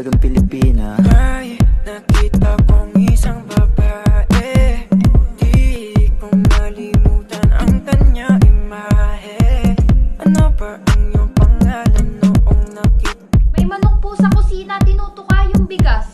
talagang Pilipina. May nakita kong isang babae. Di ko malimutan ang kanya imahe. Ano ba ang iyong pangalan noong nakita? May manok po sa kusina, tinutuka yung bigas.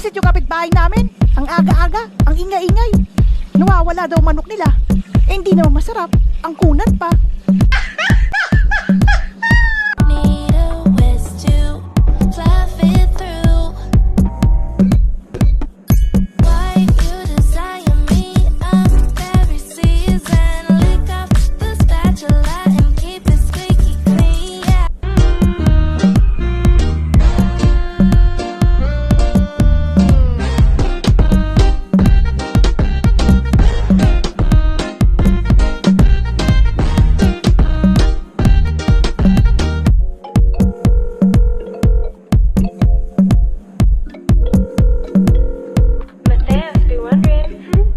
Bumibisit yung kapitbahay namin. Ang aga-aga, ang ingay-ingay. Nawawala daw manok nila. Eh, hindi naman masarap. Ang kunat pa.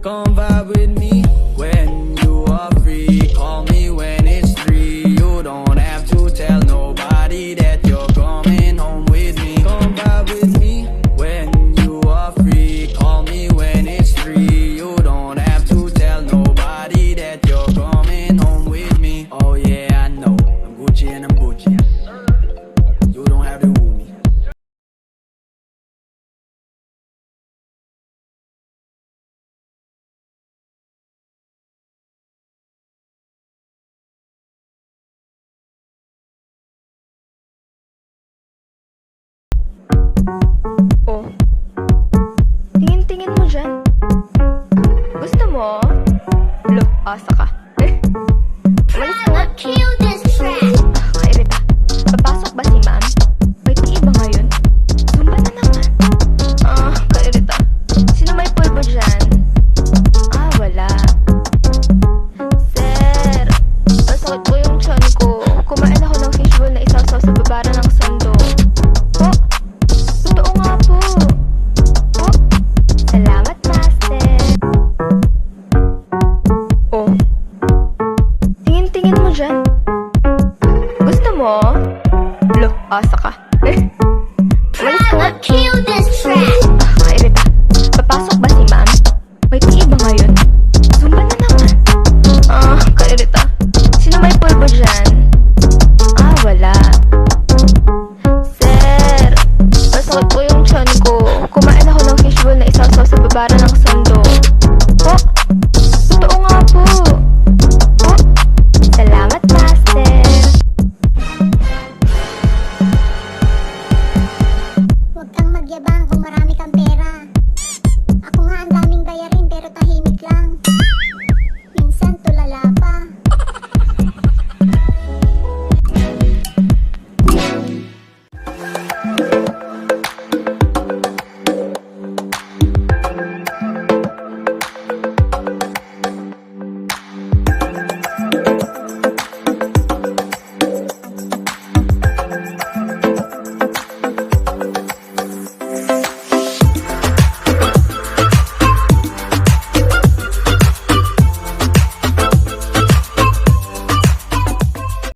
Come vibe with me. Oh. Tingin-tingin mo dyan. Gusto mo? Look, asa ka. Eh. Umalis ka na. I'll kill this trap?